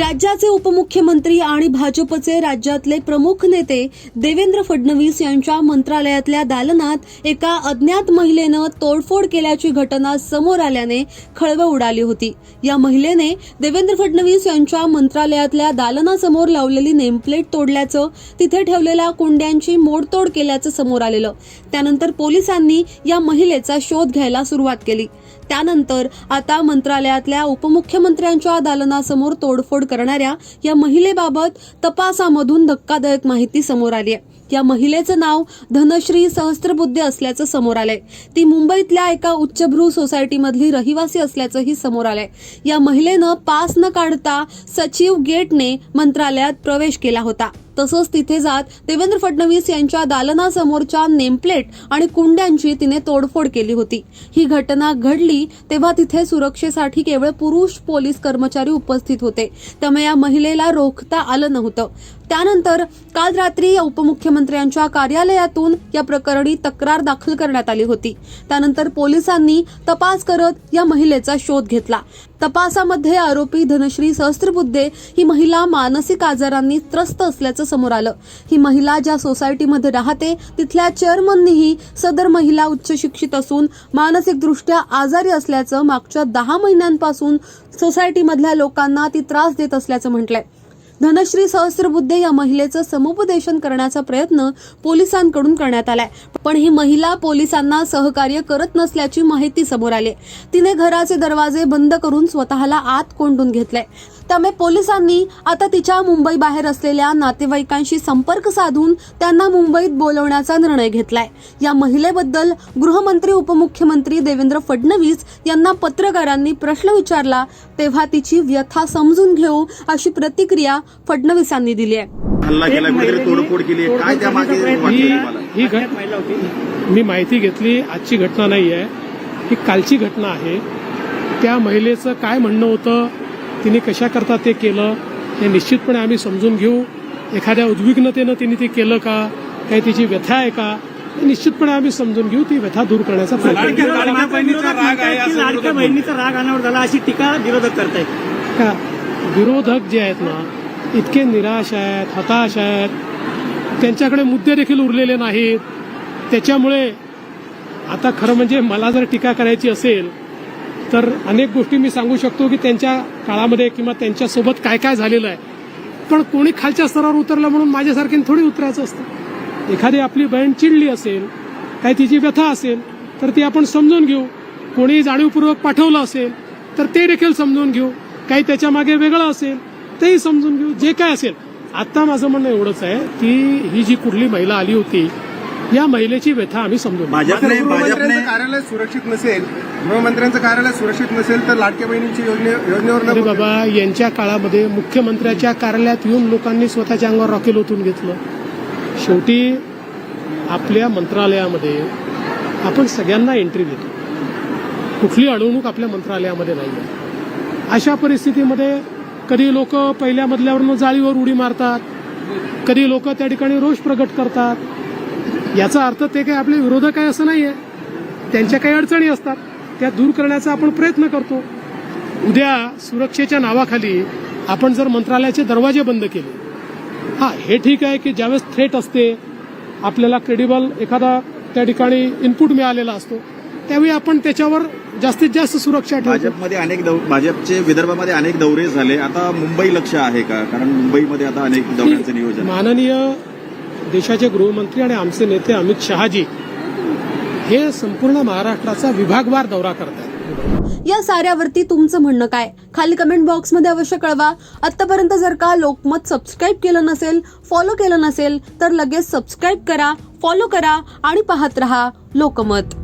राज्याचे उपमुख्यमंत्री आणि भाजपचे राज्यातले प्रमुख नेते देवेंद्र फडणवीस यांच्या मंत्रालयातल्या दालनात एका अज्ञात महिलेनं तोडफोड केल्याची घटना समोर आल्याने खळबळ उडाली होती. या महिलेने देवेंद्र फडणवीस यांच्या मंत्रालयातल्या दालनासमोर लावलेली नेमप्लेट तोडल्याचं तिथे ठेवलेल्या कुंड्यांची मोडतोड केल्याचं समोर आलेलं. त्यानंतर पोलिसांनी या महिलेचा शोध घ्यायला सुरुवात केली. त्यानंतर आता मंत्रालयातल्या उपमुख्यमंत्र्यांच्या दालनासमोर तोडफोड करणाऱ्या या महिलेबाबत तपासामधून धक्कादायक माहिती समोर आली आहे. या महिलेचं नाव धनश्री सहस्त्रबुद्धे असल्याचं समोर आलंय. ती मुंबईतल्या एका उच्चभ्रू सोसायटीमधली रहिवासी असल्याचंही समोर आलंय. या महिलेनं पास न काढता सचिव गेटने मंत्रालयात प्रवेश केला होता. तसंच तिथे जात देवेंद्र फडणवीस यांच्या दालनासमोरच्या नेमप्लेट आणि कुंड्यांची तिने तोडफोड केली होती. ही घटना घडली तेव्हा तिथे सुरक्षेसाठी केवळ पुरुष पोलीस कर्मचारी उपस्थित होते. त्यामुळे या महिलेला रोखता आलं नव्हतं. त्यानंतर काल रात्री या उपमुख्यमंत्र्यांच्या कार्यालयातून या प्रकरणी तक्रार दाखल करण्यात आली होती. त्यानंतर पोलिसांनी तपास करत या महिलेचा शोध घेतला. तपासामध्ये आरोपी धनश्री सहस्त्रबुद्धे ही महिला मानसिक आजारांनी त्रस्त असल्याचं समोर आलं. ही महिला ज्या सोसायटीमध्ये राहते तिथल्या चेअरमननीही सदर महिला उच्च शिक्षित असून मानसिकदृष्ट्या आजारी असल्याचं मागच्या दहा महिन्यांपासून सोसायटीमधल्या लोकांना ती त्रास देत असल्याचं म्हटलंय. धनश्री सहस्त्रबुद्धे या महिलेचं समुपदेशन करण्याचा प्रयत्न पोलिसांकडून करण्यात आलाय. पण ही महिला पोलिसांना सहकार्य करत नसल्याची माहिती समोर आली. तिने घराचे दरवाजे बंद करून स्वतःला आत कोंडून घेतलंय. त्यामुळे पोलिसांनी आता तिच्या मुंबई बाहेर असलेल्या नातेवाईकांशी संपर्क साधून त्यांना मुंबईत बोलवण्याचा निर्णय घेतलाय. या महिलेबद्दल गृहमंत्री उपमुख्यमंत्री देवेंद्र फडणवीस यांना पत्रकारांनी प्रश्न विचारला तेव्हा तिची व्यथा समजून घेऊ अशी प्रतिक्रिया फडणवीसांनी दिली आहे. हल्ला केला कुठेतरी तोडफोड केली आहे. काय त्या मागे वाटलं तुम्हाला? ही घट मी माहिती घेतली आजची घटना नाही आहे ही कालची घटना आहे. त्या महिलेचं काय म्हणणं होतं? तिने कशा करता ते केलं हे निश्चितपणे आम्ही समजून घेऊ. एखाद्या उद्विग्नतेनं तिने ते केलं का? काही तिची व्यथा आहे का? हे निश्चितपणे आम्ही समजून घेऊ ती व्यथा दूर करण्याचा प्रयत्न बहिणीचा राग बहिणीचा अनावर झाला अशी टीका विरोधक करतायत. का? विरोधक जे आहेत ना इतके निराश आहेत हताश आहेत. त्यांच्याकडे मुद्दे देखील उरलेले नाहीत. त्याच्यामुळे आता खरं म्हणजे मला जर टीका करायची असेल तर अनेक गोष्टी मी सांगू शकतो की त्यांच्या काळामध्ये किंवा त्यांच्यासोबत काय काय झालेलं आहे. पण कोणी खालच्या स्तरावर उतरलं म्हणून माझ्यासारखीने थोडी उतरायचं असतं. एखादी आपली बहीण चिडली असेल काही तिची व्यथा असेल तर ती आपण समजून घेऊ. कोणी जाणीवपूर्वक पाठवलं असेल तर ते देखील समजून घेऊ. काही त्याच्यामागे वेगळं असेल तेही समजून घेऊ. जे काय असेल. आता माझं म्हणणं एवढंच आहे की ही जी कुठली महिला आली होती या महिलेची व्यथा आम्ही समजून. भाजपने गृहमंत्र्यांचं कार्यालय सुरक्षित नसेल गृहमंत्र्यांचं कार्यालय सुरक्षित नसेल तर लाडक्या बहिणींची योजने योजनेवर बाबा यांच्या काळामध्ये मुख्यमंत्र्याच्या कार्यालयात येऊन लोकांनी स्वतःच्या अंगावर रॉकेल ओतून घेतलं. शेवटी आपल्या मंत्रालयामध्ये आपण सगळ्यांना एंट्री देतो. कुठली अडवणूक आपल्या मंत्रालयामध्ये नाही आहे अशा परिस्थितीमध्ये कधी लोक पहिल्या मजल्यावरून जाळीवर उडी मारतात कधी लोक त्या ठिकाणी रोष प्रगट करतात याचा अर्थ ते काही आपले विरोधक आहे असं नाही आहे त्यांच्या काही अडचणी असतात. त्या दूर करण्याचा आपण प्रयत्न करतो. उद्या सुरक्षेच्या नावाखाली आपण जर मंत्रालयाचे दरवाजे बंद केले. हा हे ठीक आहे की ज्यावेळेस थ्रेट असते आपल्याला क्रेडिबल एखादा त्या ठिकाणी इनपुट मिळालेला असतो. त्यावेळी आपण त्याच्यावर जास्तीत जास्त सुरक्षा भाजपमध्ये अनेक भाजपचे विदर्भामध्ये अनेक दौरे झाले. आता मुंबई लक्ष आहे का? कारण मुंबईमध्ये आता अनेक दौऱ्यांचं नियोजन. माननीय देशाचे गृहमंत्री आणि आमचे नेते अमित शहाजी हे संपूर्ण महाराष्ट्राचा विभागवार दौरा करतात या साऱ्यावरती तुमचं म्हणणं काय? खाली कमेंट बॉक्समध्ये अवश्य कळवा. आतापर्यंत जर का लोकमत सबस्क्राईब केलं नसेल फॉलो केलं नसेल तर लगेच सबस्क्राईब करा फॉलो करा आणि पाहत रहा लोकमत.